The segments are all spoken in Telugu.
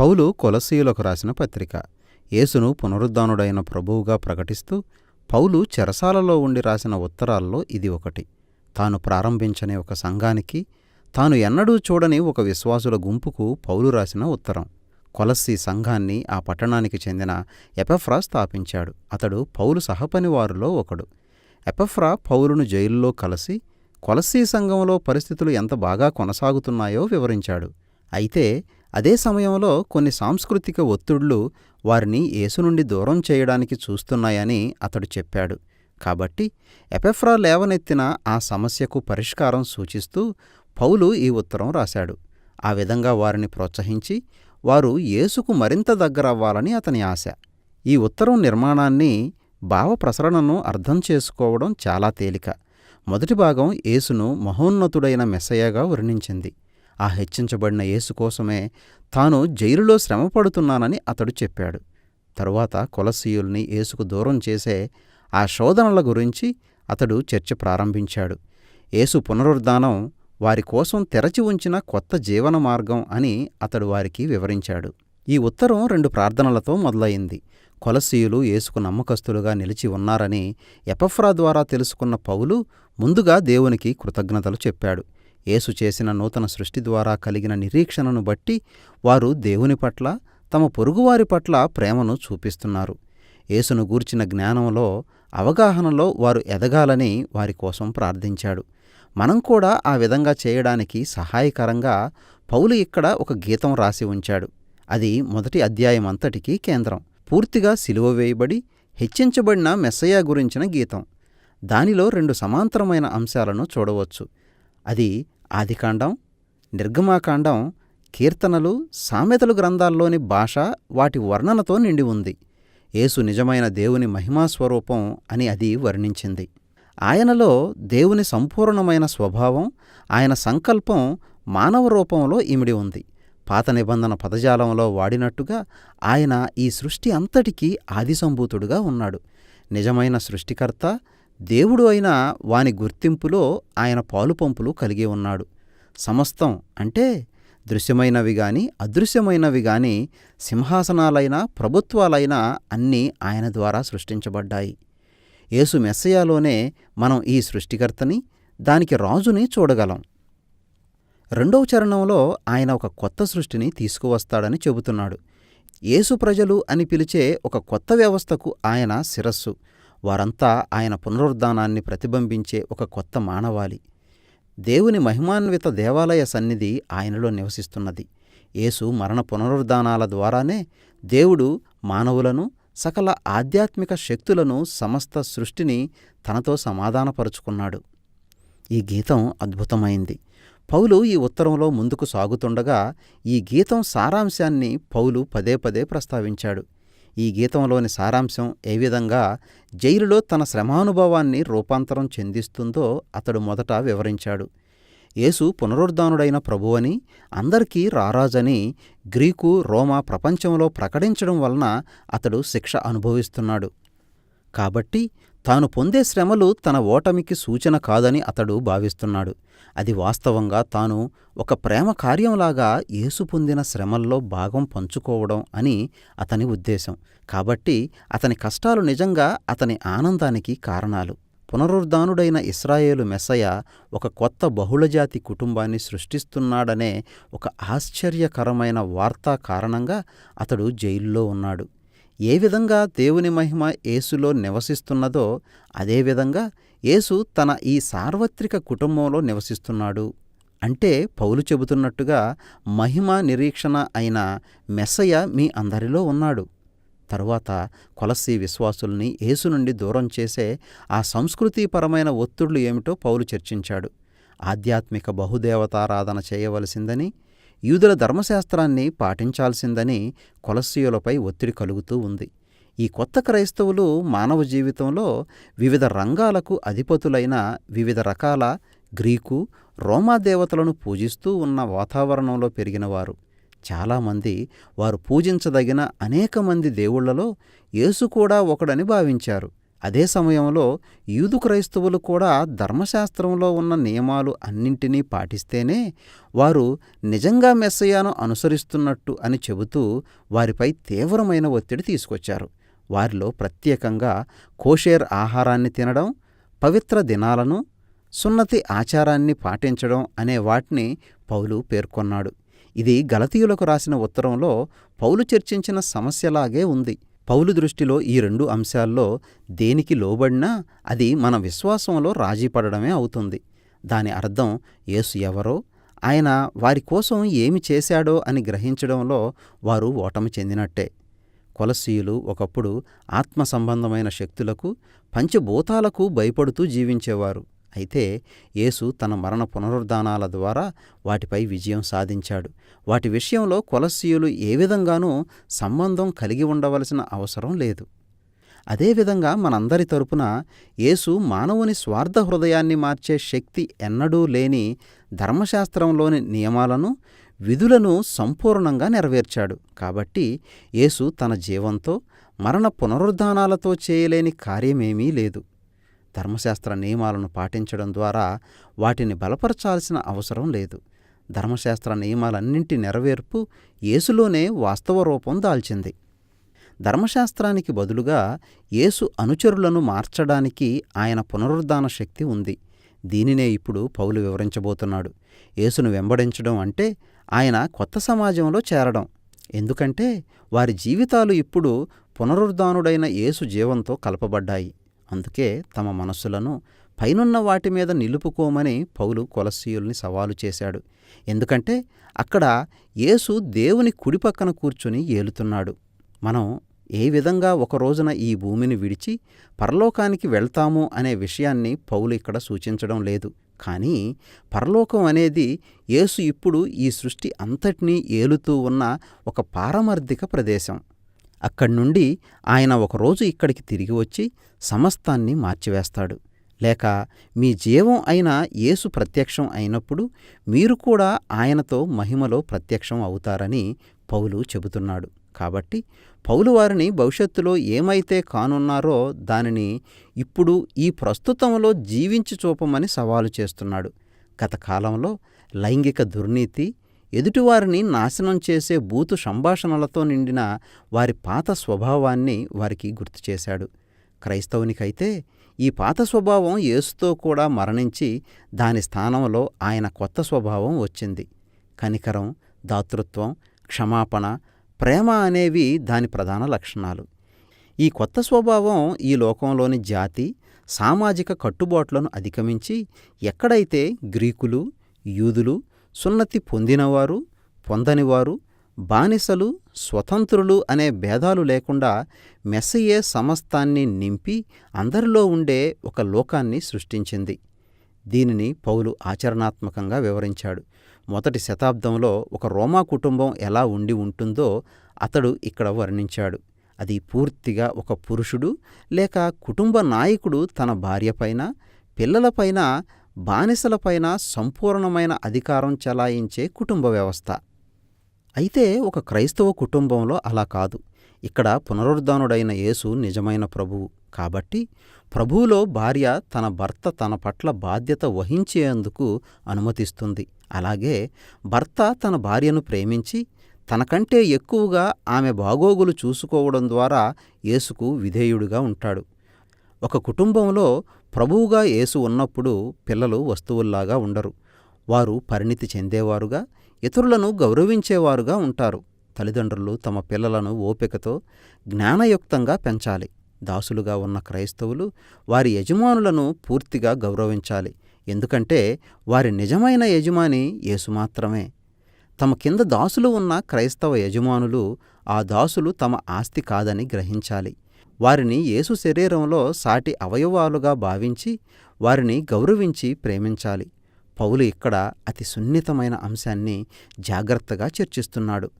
పౌలు కొలసీయులకు రాసిన పత్రిక. యేసును పునరుద్ధానుడైన ప్రభువుగా ప్రకటిస్తూ పౌలు చెరసాలలో ఉండి రాసిన ఉత్తరాల్లో ఇది ఒకటి. తాను ప్రారంభించని ఒక సంఘానికి తాను ఎన్నడూ చూడని ఒక విశ్వాసుల గుంపుకు పౌలు రాసిన ఉత్తరం. కొలస్సీ సంఘాన్ని ఆ పట్టణానికి చెందిన ఎపెఫ్రా స్థాపించాడు. అతడు పౌలు సహపనివారులో ఒకడు. ఎపెఫ్రా పౌలును జైలులో కలిసి కొలస్సీ సంఘంలో పరిస్థితులు ఎంత బాగా కొనసాగుతున్నాయో వివరించాడు. అయితే అదే సమయంలో కొన్ని సాంస్కృతిక ఒత్తిళ్ళు వారిని యేసు నుండి దూరం చేయడానికి చూస్తున్నాయని అతడు చెప్పాడు. కాబట్టి ఎపెఫ్రా లేవనెత్తిన ఆ సమస్యకు పరిష్కారం సూచిస్తూ పౌలు ఈ ఉత్తరం రాశాడు. ఆ విధంగా వారిని ప్రోత్సహించి వారు యేసుకు మరింత దగ్గరవ్వాలని అతని ఆశ. ఈ ఉత్తరం నిర్మాణాన్ని భావ ప్రసరణను అర్థం చేసుకోవడం చాలా తేలిక. మొదటి భాగం యేసును మహోన్నతుడైన మెస్సయ్యగా వర్ణించింది. ఆ హెచ్చించబడిన యేసు కోసమే తాను జైలులో శ్రమపడుతున్నానని అతడు చెప్పాడు. తరువాత కొలసీయుల్ని యేసుకు దూరం చేసే ఆ శోధనల గురించి అతడు చర్చ ప్రారంభించాడు. యేసు పునరుద్ధానం వారి కోసం తెరచి ఉంచిన కొత్త జీవన మార్గం అని అతడు వారికి వివరించాడు. ఈ ఉత్తరం రెండు ప్రార్థనలతో మొదలయింది కొలసీయులు యేసుకు నమ్మకస్తులుగా నిలిచి ఉన్నారని ఎపఫ్రా ద్వారా తెలుసుకున్న పౌలు ముందుగా దేవునికి కృతజ్ఞతలు చెప్పాడు. యేసు చేసిన నూతన సృష్టి ద్వారా కలిగిన నిరీక్షణను బట్టి వారు దేవుని పట్ల తమ పొరుగువారి పట్ల ప్రేమను చూపిస్తున్నారు. యేసును గూర్చిన జ్ఞానంలో అవగాహనలో వారు ఎదగాలని వారి కోసం ప్రార్థించాడు. మనం కూడా ఆ విధంగా చేయడానికి సహాయకరంగా పౌలు ఇక్కడ ఒక గీతం రాసి ఉంచాడు. అది మొదటి అధ్యాయం అంతటికీ కేంద్రం. పూర్తిగా సిలువ వేయబడి హెచ్చించబడిన మెస్సయ్య గురించిన గీతం. దానిలో రెండు సమాంతరమైన అంశాలను చూడవచ్చు. అది ఆదికాండం నిర్గమాకాండం కీర్తనలు సామెతలు గ్రంథాల్లోని భాష వాటి వర్ణనతో నిండి ఉంది. యేసు నిజమైన దేవుని మహిమాస్వరూపం అని అది వర్ణించింది. ఆయనలో దేవుని సంపూర్ణమైన స్వభావం ఆయన సంకల్పం మానవ రూపంలో ఇమిడి ఉంది. పాత నిబంధన పదజాలంలో వాడినట్టుగా ఆయన ఈ సృష్టి అంతటికీ ఆదిసంభూతుడుగా ఉన్నాడు. నిజమైన సృష్టికర్త దేవుడు అయిన వాని గుర్తింపులో ఆయన పాలుపంపులు కలిగి ఉన్నాడు. సమస్తం అంటే దృశ్యమైనవి గాని అదృశ్యమైనవి గాని సింహాసనాలైనా ప్రభుత్వాలైనా అన్నీ ఆయన ద్వారా సృష్టించబడ్డాయి. యేసు మెస్సయాలోనే మనం ఈ సృష్టికర్తని దానికి రాజుని చూడగలం. రెండవ చరణంలో ఆయన ఒక కొత్త సృష్టిని తీసుకువస్తాడని చెబుతున్నాడు. యేసు ప్రజలు అని పిలిచే ఒక కొత్త వ్యవస్థకు ఆయన శిరస్సు. వారంతా ఆయన పునరుద్ధానాన్ని ప్రతిబింబించే ఒక కొత్త మానవాళి. దేవుని మహిమాన్విత దేవాలయ సన్నిధి ఆయనలో నివసిస్తున్నది. యేసు మరణ పునరుద్ధానాల ద్వారానే దేవుడు మానవులను సకల ఆధ్యాత్మిక శక్తులను సమస్త సృష్టిని తనతో సమాధానపరుచుకున్నాడు. ఈ గీతం అద్భుతమైంది. పౌలు ఈ ఉత్తరంలో ముందుకు సాగుతుండగా ఈ గీతం సారాంశాన్ని పౌలు పదే పదే ప్రస్తావించాడు. ఈ గీతంలోని సారాంశం ఏ విధంగా జైలులో తన శ్రమానుభవాన్ని రూపాంతరం చెందిస్తుందో అతడు మొదట వివరించాడు. యేసు పునరుద్ధానుడైన ప్రభువని అందరికీ రారాజని గ్రీకు రోమా ప్రపంచంలో ప్రకటించడం వలన అతడు శిక్ష అనుభవిస్తున్నాడు. కాబట్టి తాను పొందే శ్రమలు తన ఓటమికి సూచన కాదని అతడు భావిస్తున్నాడు. అది వాస్తవంగా తాను ఒక ప్రేమ కార్యంలాగా యేసు పొందిన శ్రమల్లో భాగం పంచుకోవడం అని అతని ఉద్దేశం. కాబట్టి అతని కష్టాలు నిజంగా అతని ఆనందానికి కారణాలు. పునరుద్ధానుడైన ఇస్రాయేలు మెస్సయ ఒక కొత్త బహుళజాతి కుటుంబాన్ని సృష్టిస్తున్నాడనే ఒక ఆశ్చర్యకరమైన వార్త కారణంగా అతడు జైల్లో ఉన్నాడు. ఏ విధంగా దేవుని మహిమ యేసులో నివసిస్తున్నదో అదేవిధంగా యేసు తన ఈ సార్వత్రిక కుటుంబంలో నివసిస్తున్నాడు. అంటే పౌలు చెబుతున్నట్టుగా మహిమ నిరీక్షణ అయిన మెస్సయ మీ అందరిలో ఉన్నాడు. తరువాత కొలసి విశ్వాసుల్ని యేసు నుండి దూరం చేసే ఆ సంస్కృతిపరమైన ఒత్తిళ్ళు ఏమిటో పౌలు చర్చించాడు. ఆధ్యాత్మిక బహుదేవతారాధన చేయవలసిందని యూదుల ధర్మశాస్త్రాన్ని పాటించాల్సిందని కొలస్సీయులపై ఒత్తిడి కలుగుతూ ఉంది. ఈ కొత్త క్రైస్తవులు మానవ జీవితంలో వివిధ రంగాలకు అధిపతులైన వివిధ రకాల గ్రీకు రోమా దేవతలను పూజిస్తూ ఉన్న వాతావరణంలో పెరిగినవారు. చాలామంది వారు పూజించదగిన అనేక మంది దేవుళ్ళలో యేసు కూడా ఒకడని భావించారు. అదే సమయంలో యూదు క్రైస్తవులు కూడా ధర్మశాస్త్రంలో ఉన్న నియమాలు అన్నింటినీ పాటిస్తేనే వారు నిజంగా మెస్సయాను అనుసరిస్తున్నట్టు అని చెబుతూ వారిపై తీవ్రమైన ఒత్తిడి తీసుకొచ్చారు. వారిలో ప్రత్యేకంగా కోషేర్ ఆహారాన్ని తినడం పవిత్ర దినాలను సున్నతి ఆచారాన్ని పాటించడం అనే వాటిని పౌలు పేర్కొన్నాడు. ఇది గలతీయులకు రాసిన ఉత్తరంలో పౌలు చర్చించిన సమస్యలాగే ఉంది. పౌలు దృష్టిలో ఈ రెండు అంశాల్లో దేనికి లోబడినా అది మన విశ్వాసంలో రాజీపడడమే అవుతుంది. దాని అర్థం యేసు ఎవరో ఆయన వారి కోసం ఏమి చేశాడో అని గ్రహించడంలో వారు ఓటమి చెందినట్టే. కొలసీయులు ఒకప్పుడు ఆత్మ సంబంధమైన శక్తులకు పంచభూతాలకు భయపడుతూ జీవించేవారు. అయితే యేసు తన మరణ పునరుద్ధానాల ద్వారా వాటిపై విజయం సాధించాడు. వాటి విషయంలో కొలస్సీయులు ఏ విధంగానూ సంబంధం కలిగి ఉండవలసిన అవసరం లేదు. అదేవిధంగా మనందరి తరపున యేసు మానవుని స్వార్థ హృదయాన్ని మార్చే శక్తి ఎన్నడూ లేని ధర్మశాస్త్రంలోని నియమాలను విధులను సంపూర్ణంగా నెరవేర్చాడు. కాబట్టి యేసు తన జీవంతో మరణ పునరుద్ధానాలతో చేయలేని కార్యమేమీ లేదు. ధర్మశాస్త్ర నియమాలను పాటించడం ద్వారా వాటిని బలపరచాల్సిన అవసరం లేదు. ధర్మశాస్త్ర నియమాలన్నింటి నెరవేర్పు యేసులోనే వాస్తవ రూపం దాల్చింది. ధర్మశాస్త్రానికి బదులుగా యేసు అనుచరులను మార్చడానికి ఆయన పునరుద్ధాన శక్తి ఉంది. దీనినే ఇప్పుడు పౌలు వివరించబోతున్నాడు. యేసును వెంబడించడం అంటే ఆయన కొత్త సమాజంలో చేరడం. ఎందుకంటే వారి జీవితాలు ఇప్పుడు పునరుద్ధానుడైన యేసు జీవంతో కలపబడ్డాయి. అందుకే తమ మనస్సులను పైనున్న వాటి మీద నిలుపుకోమని పౌలు కొలసీయుల్ని సవాలు చేశాడు. ఎందుకంటే అక్కడ యేసు దేవుని కుడిపక్కన కూర్చుని ఏలుతున్నాడు. మనం ఏ విధంగా ఒక రోజున ఈ భూమిని విడిచి పరలోకానికి వెళ్తాము అనే విషయాన్ని పౌలు ఇక్కడ సూచించడం లేదు. కానీ పరలోకం అనేది యేసు ఇప్పుడు ఈ సృష్టి అంతటినీ ఏలుతూ ఉన్న ఒక పారమర్థిక ప్రదేశం. అక్కడి నుండి ఆయన ఒకరోజు ఇక్కడికి తిరిగి వచ్చి సమస్తాన్ని మార్చివేస్తాడు. లేక మీ జీవం అయిన యేసు ప్రత్యక్షం అయినప్పుడు మీరు కూడా ఆయనతో మహిమలో ప్రత్యక్షం అవుతారని పౌలు చెబుతున్నాడు. కాబట్టి పౌలు వారిని భవిష్యత్తులో ఏమైతే కానున్నారో దానిని ఇప్పుడు ఈ ప్రస్తుతంలో జీవించి చూపమని సవాలు చేస్తున్నాడు. గత కాలంలో లైంగిక దుర్నీతి ఎదుటివారిని నాశనం చేసే బూతు సంభాషణలతో నిండిన వారి పాత స్వభావాన్ని వారికి గుర్తు చేశాడు. క్రైస్తవునికైతే ఈ పాత స్వభావం యేసుతో కూడా మరణించి దాని స్థానంలో ఆయన కొత్త స్వభావం వచ్చింది. కనికరం దాతృత్వం క్షమాపణ ప్రేమ అనేవి దాని ప్రధాన లక్షణాలు. ఈ కొత్త స్వభావం ఈ లోకంలోని జాతి సామాజిక కట్టుబాట్లను అధిగమించి ఎక్కడైతే గ్రీకులు యూదులు సున్నతి పొందినవారు పొందనివారు బానిసలు స్వతంత్రులు అనే భేదాలు లేకుండా మెస్సయే సమస్తాన్ని నింపి అందరిలో ఉండే ఒక లోకాన్ని సృష్టించింది. దీనిని పౌలు ఆచరణాత్మకంగా వివరించాడు. మొదటి శతాబ్దంలో ఒక రోమా కుటుంబం ఎలా ఉండి ఉంటుందో అతడు ఇక్కడ వర్ణించాడు. అది పూర్తిగా ఒక పురుషుడు లేక కుటుంబ నాయకుడు తన భార్యపైన పిల్లలపైన బానిసలపైన సంపూర్ణమైన అధికారం చెలాయించే కుటుంబ వ్యవస్థ. అయితే ఒక క్రైస్తవ కుటుంబంలో అలా కాదు. ఇక్కడ పునరుద్ధానుడైన యేసు నిజమైన ప్రభువు. కాబట్టి ప్రభువులో భార్య తన భర్త తన పట్ల బాధ్యత వహించేందుకు అనుమతిస్తుంది. అలాగే భర్త తన భార్యను ప్రేమించి తనకంటే ఎక్కువగా ఆమె బాగోగులు చూసుకోవడం ద్వారా యేసుకు విధేయుడుగా ఉంటాడు. ఒక కుటుంబంలో ప్రభువుగా యేసు ఉన్నప్పుడు పిల్లలు వస్తువుల్లాగా ఉండరు. వారు పరిణితి చెందేవారుగా ఇతరులను గౌరవించేవారుగా ఉంటారు. తల్లిదండ్రులు తమ పిల్లలను ఓపికతో జ్ఞానయుక్తంగా పెంచాలి. దాసులుగా ఉన్న క్రైస్తవులు వారి యజమానులను పూర్తిగా గౌరవించాలి. ఎందుకంటే వారి నిజమైన యజమాని యేసు మాత్రమే. తమ కింద దాసులు ఉన్న క్రైస్తవ యజమానులు ఆ దాసులు తమ ఆస్తి కాదని గ్రహించాలి. వారిని యేసు శరీరంలో సాటి అవయవాలుగా భావించి వారిని గౌరవించి ప్రేమించాలి. పౌలు ఇక్కడ అతి సున్నితమైన అంశాన్ని జాగ్రత్తగా చర్చిస్తున్నాడు.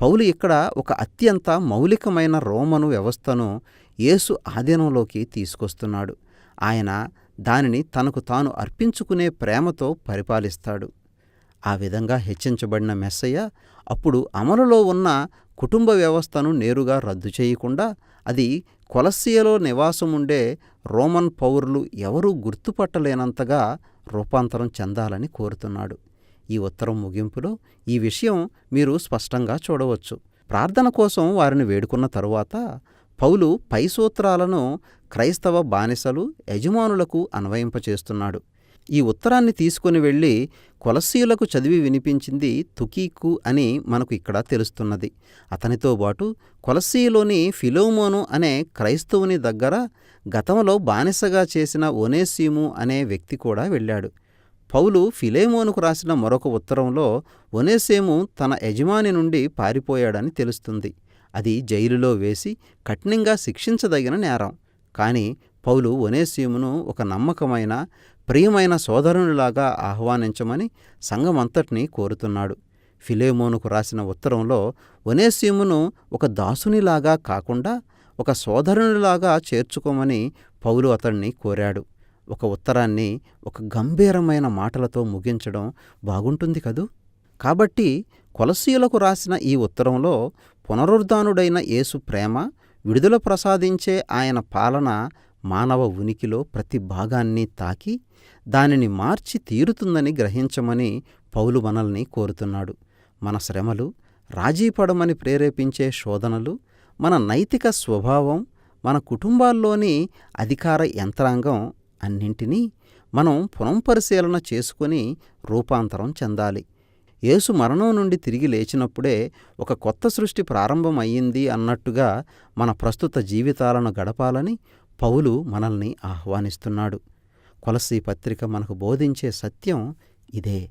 పౌలు ఇక్కడ ఒక అత్యంత మౌలికమైన రోమను వ్యవస్థను యేసు ఆధీనంలోకి తీసుకొస్తున్నాడు. ఆయన దానిని తనకు తాను అర్పించుకునే ప్రేమతో పరిపాలిస్తాడు. ఆ విధంగా హెచ్చించబడిన మెస్సయ్య అప్పుడు అమలులో ఉన్న కుటుంబ వ్యవస్థను నేరుగా రద్దు చేయకుండా అది కొలస్సియలో నివాసముండే రోమన్ పౌరులు ఎవరూ గుర్తుపట్టలేనంతగా రూపాంతరం చెందాలని కోరుతున్నాడు. ఈ ఉత్తరం ముగింపులో ఈ విషయం మీరు స్పష్టంగా చూడవచ్చు. ప్రార్థన కోసం వారిని వేడుకున్న తరువాత పౌలు పై సూత్రాలను క్రైస్తవ బానిసలు యజమానులకు అన్వయింపచేస్తున్నాడు. ఈ ఉత్తరాన్ని తీసుకుని వెళ్ళి కొలసీయులకు చదివి వినిపించింది తుకీకు అని మనకు ఇక్కడ తెలుస్తున్నది. అతనితో పాటు కొలసీలోని ఫిలోమోను అనే క్రైస్తవుని దగ్గర గతంలో బానిసగా చేసిన ఒనేసీము అనే వ్యక్తి కూడా వెళ్ళాడు. పౌలు ఫిలేమోనుకు రాసిన మరొక ఉత్తరంలో ఒనేసేము తన యజమాని నుండి పారిపోయాడని తెలుస్తుంది. అది జైలులో వేసి కఠినంగా శిక్షించదగిన నేరం. కానీ పౌలు ఒనేసీమును ఒక నమ్మకమైన ప్రియమైన సోదరునిలాగా ఆహ్వానించమని సంఘమంతటినీ కోరుతున్నాడు. ఫిలేమోనుకు రాసిన ఉత్తరంలో ఒనేసీమును ఒక దాసునిలాగా కాకుండా ఒక సోదరునిలాగా చేర్చుకోమని పౌలు అతన్ని కోరాడు. ఒక ఉత్తరాన్ని ఒక గంభీరమైన మాటలతో ముగించడం బాగుంటుంది కదూ? కాబట్టి కొలసీయులకు రాసిన ఈ ఉత్తరంలో పునరుద్ధానుడైన యేసు ప్రేమ విడుదల ప్రసాదించే ఆయన పాలన మానవ ఉనికిలో ప్రతి భాగాన్ని తాకి దానిని మార్చి తీరుతుందని గ్రహించమని పౌలు మనల్ని కోరుతున్నాడు. మన శ్రమలు రాజీపడమని ప్రేరేపించే శోధనలు మన నైతిక స్వభావం మన కుటుంబాల్లోని అధికార యంత్రాంగం అన్నింటినీ మనం పునఃపరిశీలన చేసుకుని రూపాంతరం చెందాలి. యేసు మరణం నుండి తిరిగి లేచినప్పుడే ఒక కొత్త సృష్టి ప్రారంభం అయ్యింది అన్నట్టుగా మన ప్రస్తుత జీవితాలను గడపాలని పౌలు మనల్ని ఆహ్వానిస్తున్నాడు. కొలసీ పత్రిక మనకు బోధించే సత్యం ఇదే.